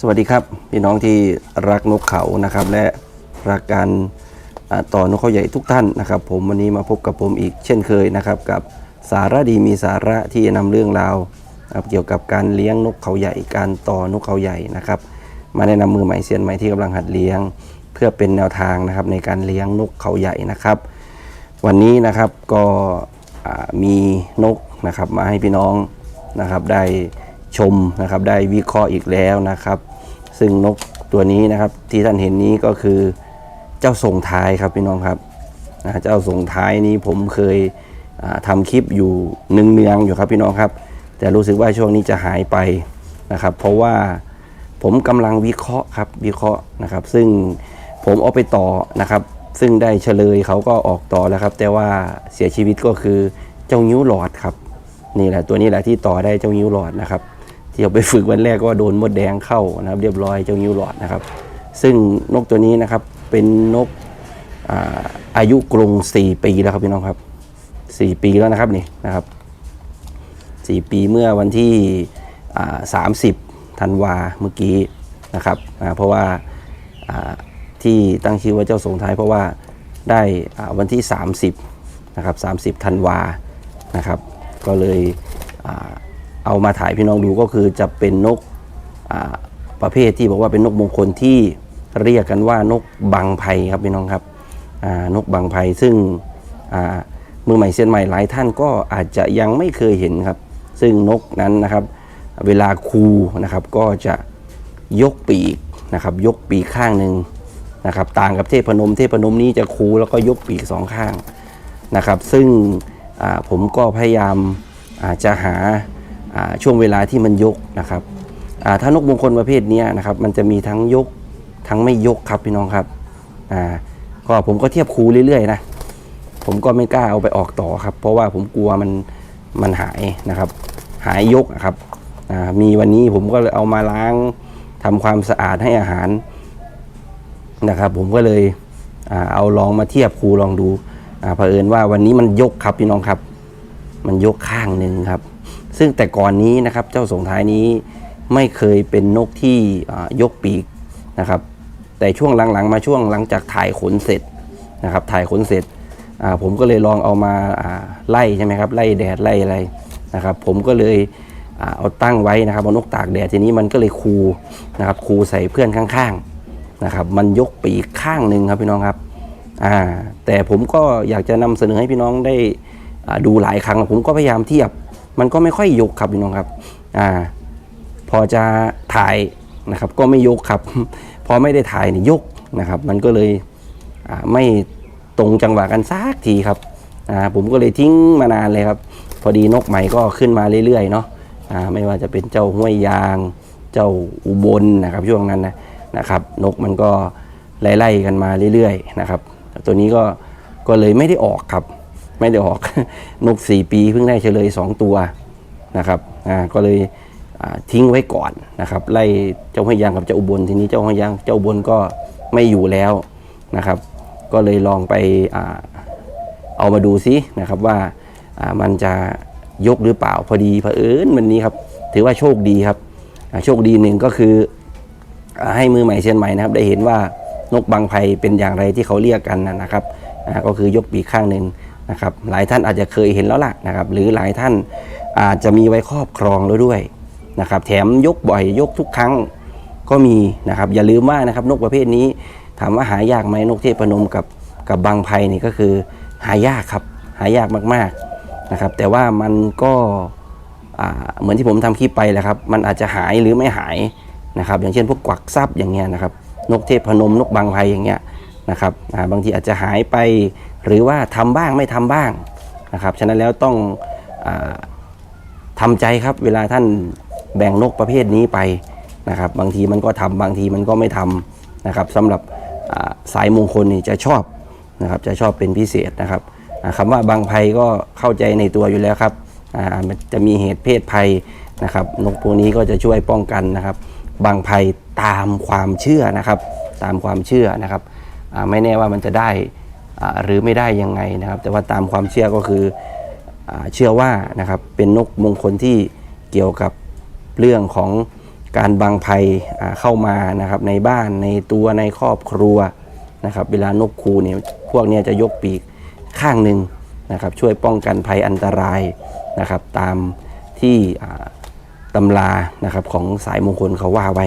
สวัสดีครับพี่น้องที่รักนกเขานะครับ และรักการต่อนกเขาใหญ่ทุกท่านนะครับ ผมวันนี้มาพบกับผมอีกเช่นเคยนะครับ กับสาระดีมีสาระที่จะนำเรื่องราวเกี่ยวกับการเลี้ยงนกเขาใหญ่การต่อนกเขาใหญ่นะครับ มาแนะนำมือใหม่เซียนใหม่ที่กำลังหัดเลี้ยง เพื่อเป็นแนวทางนะครับในการเลี้ยงนกเขาใหญ่นะครับ วันนี้นะครับก็มีนกนะครับมาให้พี่น้องนะครับได้ ชมนะครับ ได้วิเคราะห์อีกแล้วนะครับ ซึ่งนกตัวนี้นะครับที่ท่านเห็นนี้ก็คือเจ้าส่งท้ายครับพี่น้องครับอ่าเจ้าส่งท้ายนี้ผมเคยอ่าทำคลิปอยู่เนืองๆอยู่ครับพี่น้องครับ แต่รู้สึกว่าช่วงนี้จะหายไปนะครับ เพราะว่าผมกำลังวิเคราะห์ครับวิเคราะห์นะครับ ซึ่งผมเอาไปต่อนะครับ ซึ่งได้เฉลยเขาก็ออกต่อแล้วครับ แต่ว่าเสียชีวิตก็คือเจ้านิ้วหลอดครับนี่แหละตัวนี้แหละที่ต่อได้เจ้านิ้วหลอดนะครับ ที่เอาไปฝึกวันแรกก็โดนมดแดงเข้านะครับเรียบร้อยเจ้านิ้วหลอดนะครับ ซึ่งนกตัวนี้นะครับเป็นนกอาอายุกรง4 ปีแล้วครับพี่น้องครับ 4 ปีแล้วนะครับนี่นะครับ 4 ปีเมื่อวันที่ 30ธันวาเมื่อกี้นะครับเพราะว่าที่ตั้งชื่อว่าเจ้าสงท้าย เพราะว่าได้วันที่ 30นะครับ30ธันวานะครับ ก็เลย เอามาถ่ายพี่น้องดูก็คือจะเป็นนกประเภทที่บอกว่าเป็นนกมงคลที่เรียกกันว่านกบังไพครับพี่น้องครับนกบังไพซึ่งมือใหม่เซียนใหม่หลายท่านก็อาจจะยังไม่เคยเห็นครับ ซึ่งนกนั้นนะครับ เวลาคูนะครับก็จะยกปีกนะครับ ยกปีกข้างหนึ่งนะครับ ต่างกับเทพนม เทพนมนี้จะคูแล้วก็ยกปีกสองข้างนะครับ ซึ่งผมก็พยายามอาจจะหา ช่วงเวลาที่มันยกนะครับถ้านกมงคลประเภทนี้นะครับมันจะมีทั้งยกทั้งไม่ยกครับพี่น้องครับก็ผมก็เทียบคูเรื่อยๆนะผมก็ไม่กล้าเอาไปออกต่อครับ เพราะว่าผมกลัวมันมันหายนะครับ หายยกครับมีวันนี้ผมก็เลยเอามาล้างทำความสะอาดให้อาหารนะครับผมก็เลยอเอาลองมาเทียบครูลองดูอเผอิญว่าวันนี้มันยกครับพี่น้องครับ มันยกข้างหนึ่งครับ ซึ่งแต่ก่อนนี้นะครับเจ้าสงท้ายนี้ไม่เคยเป็นนกที่ยกปีกนะครับ แต่ช่วงหลังๆ มาช่วงหลังจากถ่ายขนเสร็จนะครับ ถ่ายขนเสร็จผมก็เลยลองเอามาาไล่ใช่ไหมครับไล่แดดไล่อะไรนะครับ ผมก็เลยเอาตั้งไว้นะครับเอานกตากแดดทีนี้มันก็เลยคูนะครับคูใส่เพื่อนข้างๆนะครับ มันยกปีกข้างหนึ่งครับพี่น้องครับอ่าแต่ผมก็อยากจะนำเสนอให้พี่น้องได้ดูหลายครั้งผมก็พยายามเทียบ มันก็ไม่ค่อยยกครับพี่น้องครับอ่าพอจะถ่ายนะครับก็ไม่ยกครับ พอไม่ได้ถ่ายเนี่ยยกนะครับ มันก็เลยไม่ตรงจังหวะกันสักทีครับผมก็เลยทิ้งมานานเลยครับ พอดีนกใหม่ก็ขึ้นมาเรื่อยๆเนาะไม่ว่าจะเป็นเจ้าห้วยยาง เจ้าอุบลนะครับช่วงนั้นนะนะครับ นกมันก็ไล่ๆกันมาเรื่อยๆนะครับ ตัวนี้ก็ก็เลยไม่ได้ออกครับ ไม่ได้ออกนก 4 ปีเพิ่งได้เฉลย 2 ตัวนะครับอ่าก็เลยทิ้งไว้ก่อนนะครับไล่เจ้าห้วยยางกับเจ้าอุบลทีนี้เจ้าห้วยยางเจ้าอุบลก็ไม่อยู่แล้วนะครับ ก็เลยลองไปอเอามาดูซินะครับว่ามันจะยกหรือเปล่าพอดีเผอิญวันนี้ครับ ถือว่าโชคดีครับโชคดีหนึ่งก็คืออให้มือใหม่เชียนใหม่นะครับ ได้เห็นว่านกบางไพเป็นอย่างไรที่เขาเรียกกันนะครับก็คือยกปีกข้างหนึ่ง นะครับหลายท่านอาจจะเคยเห็นแล้วล่ะนะครับหรือหลายท่านอาจจะมีไว้ครอบครองแล้วด้วยนะครับแถมยกบ่อยยกทุกครั้งก็มีนะครับอย่าลืมว่านะครับนกประเภทนี้ถามว่าหายากไหมนกเทพนมกับกับบางไพนี่ก็คือหายากครับหายากมากๆนะครับแต่ว่ามันก็เหมือนที่ผมทำคลิปไปแหละครับมันอาจจะหายหรือไม่หายนะครับอย่างเช่นพวกกวักซับอย่างเงี้ยนะครับนกเทพนมนกบางไพอย่างเงี้ยนะครับบางทีอาจจะหายไป หรือว่าทำบ้างไม่ทำบ้างนะครับฉะนั้นแล้วต้องอาทำใจครับเวลาท่านแบ่งนกประเภทนี้ไปนะครับ บางทีมันก็ทำบางทีมันก็ไม่ทำนะครับสำหรับสายมงคลนี่จะชอบนะครับจะชอบเป็นพิเศษนะครับอ่าคำว่าบางภัยก็เข้าใจในตัวอยู่แล้วครับมันจะมีเหตุเพศภัยนะครับ นกพวกนี้ก็จะช่วยป้องกันนะครับ บางภัยตามความเชื่อนะครับ ตามความเชื่อนะครับไม่แน่ว่ามันจะได้ หรือไม่ได้ยังไงนะครับ แต่ว่าตามความเชื่อก็คืออเชื่อว่านะครับเป็นนกมงคลที่เกี่ยวกับเรื่องของการบังภัยเข้ามานะครับในบ้านในตัวในครอบครัวนะครับ เวลานกคูเนี่ยพวกเนี้จะยกปีกข้างหนึ่งนะครับ ช่วยป้องกันภัยอันตรายนะครับ ตามที่ตำรานะครับของสายมงคลเขาว่าไว้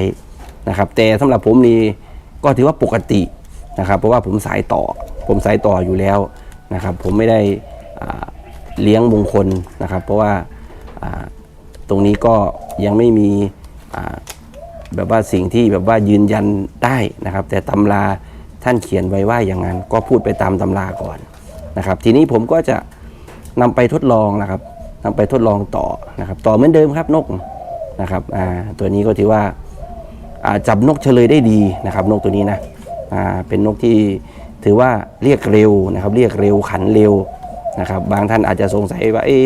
นะครับ แต่สำหรับผมนี่ก็ถือว่าปกตินะครับ เพราะว่าผมสายต่อ ผมสายต่ออยู่แล้วนะครับ ผมไม่ได้เลี้ยงมงคลนะครับ เพราะว่าตรงนี้ก็ยังไม่มีแบบว่าสิ่งที่แบบว่ายืนยันได้นะครับ แต่ตำราท่านเขียนไว้ว่าอย่างนั้น ก็พูดไปตามตำราก่อนนะครับ ทีนี้ผมก็จะนำไปทดลองนะครับนำไปทดลองต่อนะครับ ต่อเหมือนเดิมครับนกนะครับตัวนี้ก็ถือว่าจับนกเฉลยได้ดีนะครับ นกตัวนี้นะเป็นนกที่ ถือว่าเรียกเร็วนะครับเรียกเร็วขันเร็วนะครับบางท่านอาจจะสงสัยว่าเอ๊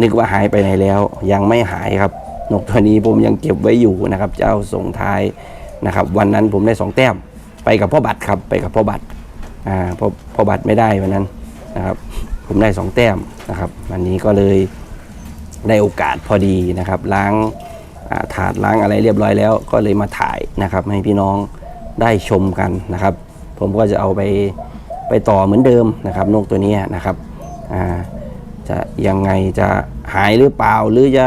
นึกว่าหายไปไหนแล้ว ยังไม่หายครับนกตัวนี้ผมยังเก็บไว้อยู่นะครับ เจ้าส่งท้ายนะครับ วันนั้นผมได้สองแต้มไปกับพ่อบัตรครับไปกับพ่อบัตรอ่าพ่อพ่อบัตรไม่ได้วันนั้นนะครับ ผมได้สองแต้มนะครับวันนี้ก็เลยได้โอกาสพอดีนะครับ ล้างถาดล้างอะไรเรียบร้อยแล้ว ก็เลยมาถ่ายนะครับ ให้พี่น้องได้ชมกันนะครับ ผมก็จะเอาไปไปต่อเหมือนเดิมนะครับนกตัวนี้นะครับจะยังไงจะหายหรือเปล่าหรือจะ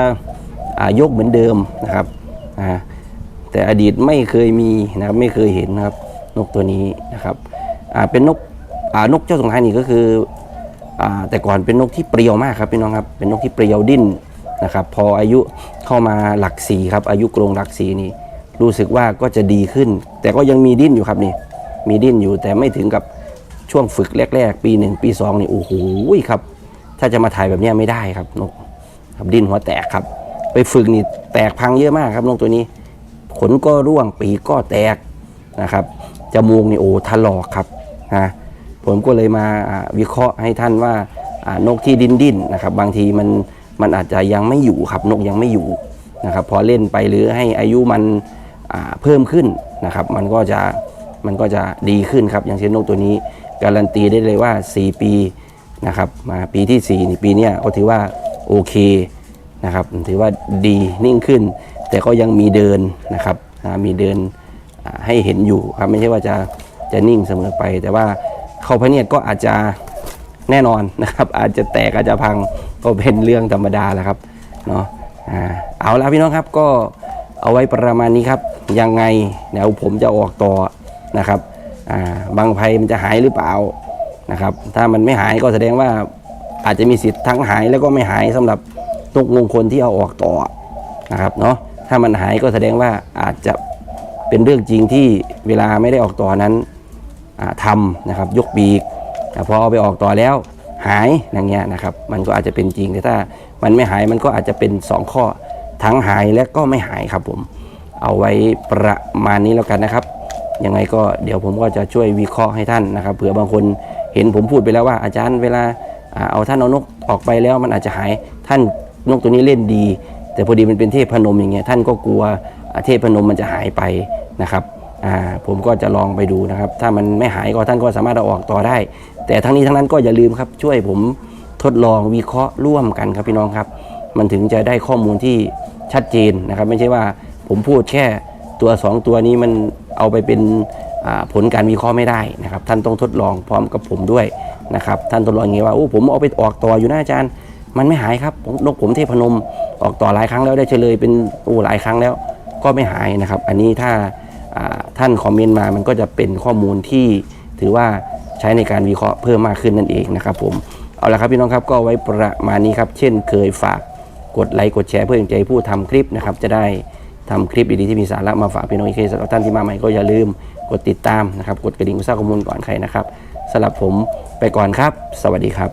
อายกเหมือนเดิมนะครับแต่อดีตไม่เคยมีนะครับไม่เคยเห็นนะครับนกตัวนี้นะครับเป็นนกนกเจ้าสงท้ายนี่ก็คืออแต่ก่อนเป็นนกที่เปรียวมากครับพี่น้องครับเป็นนกที่เปรียวดิ้นนะครับพออายุเข้ามาหลักสี่ครับอายุกรงหลักสี่นี่รู้สึกว่าก็จะดีขึ้น แต่ก็ยังมีดิ้นอยู่ครับนี่ มีดิ้นอยู่แต่ไม่ถึงกับช่วงฝึกแรก ๆ ปีหนึ่งปีสองนี่โอ้โหครับ ถ้าจะมาถ่ายแบบนี้ไม่ได้ครับนกครับดิ้นหัวแตกครับ ไปฝึกนี่แตกพังเยอะมากครับนกตัวนี้ ขนก็ร่วงปีกก็แตกนะครับจมูกนี่โอ้ถลอกครับนะผมก็เลยมาวิเคราะห์ให้ท่านว่านกที่ดิ้นดิ้นนะครับบางทีมันมันอาจจะยังไม่อยู่ครับนกยังไม่อยู่นะครับพอเล่นไปหรือให้อายุมันเพิ่มขึ้นนะครับ มันก็จะ มันก็จะดีขึ้นครับ อย่างเช่นนกตัวนี้ การันตีได้เลยว่า 4 ปีนะครับมาปีที่ 4 นี่ปีนี้ก็ถือว่าโอเคนะครับถือว่าดีนิ่งขึ้น แต่ก็ยังมีเดินนะครับมีเดินให้เห็นอยู่ครับไม่ใช่ว่าจะจะนิ่งเสมอไป แต่ว่าเข้าพระเนียดก็อาจจะแน่นอนนะครับ อาจจะแตกอาจจะพังก็เป็นเรื่องธรรมดาแหละครับเนาะอ่าเอาละพี่น้องครับก็เอาไว้ประมาณนี้ครับ ยังไงเดี๋ยวผมจะออกต่อ นะครับบางภัยมันจะหายหรือเปล่านะครับถ้ามันไม่หายก็แสดงว่าอาจจะมีสิทธิ์ทั้งหายแล้วก็ไม่หายสำหรับนกมงคลที่เอาออกต่อนะครับเนาะถ้ามันหายก็แสดงว่าอาจจะเป็นเรื่องจริงที่เวลาไม่ได้ออกต่อนั้นทำนะครับยกปีกพอเอาไปออกต่อแล้วหายอย่างเงี้ยนะครับมันก็อาจจะเป็นจริงแต่ถ้ามันไม่หายมันก็อาจจะเป็น 2 ข้อทั้งหายและก็ไม่หายครับผม เอาไว้ประมาณนี้แล้วกันนะครับ ยังไงก็เดี๋ยวผมก็จะช่วยวิเคราะห์ให้ท่านนะครับเผื่อบางคนเห็นผมพูดไปแล้วว่าอาจารย์เวลาเอาท่านเอานกออกไปแล้วมันอาจจะหายท่านนกตัวนี้เล่นดี แต่พอดีมันเป็นเทพพนมอย่างเงี้ยท่านก็กลัวเทพพนมมันจะหายไปนะครับผมก็จะลองไปดูนะครับ ถ้ามันไม่หายก็ท่านก็สามารถเอาออกต่อได้ แต่ทั้งนี้ทั้งนั้นก็อย่าลืมครับช่วยผมทดลองวิเคราะห์ร่วมกันครับพี่น้องครับ มันถึงจะได้ข้อมูลที่ชัดเจนนะครับ ไม่ใช่ว่าผมพูดแค่ ตัว 2 ตัวนี้มันเอาไปเป็นผลการวิเคราะห์ไม่ได้นะครับ ท่านต้องทดลองพร้อมกับผมด้วยนะครับ ท่านทดลองอย่างนี้ว่าโอ้ผมเอาไปออกต่ออยู่นะอาจารย์ มันไม่หายครับผมนกผมเทพนมออกต่อหลายครั้งแล้วได้เฉลยเป็นโอ้หลายครั้งแล้ว ก็ไม่หายนะครับ อันนี้ถ้าท่านคอมเมนต์มามันก็จะเป็นข้อมูลที่ถือว่าใช้ในการวิเคราะห์เพิ่มมากขึ้นนั่นเองนะครับ ผมเอาละครับพี่น้องครับก็ไว้ประมาณนี้ครับ เช่นเคยฝากกดไลค์กดแชร์เพื่อเป็นใจผู้ทำคลิปนะครับจะได้ ทำคลิปดีๆที่มีสาระมาฝากพี่น้องอีกทีสำหรับท่านที่มาใหม่ก็อย่าลืมกดติดตามนะครับ กดกระดิ่งเพื่อทรางข้อมูลก่อนใครนะครับสำหรับผมไปก่อนครับ สวัสดีครับ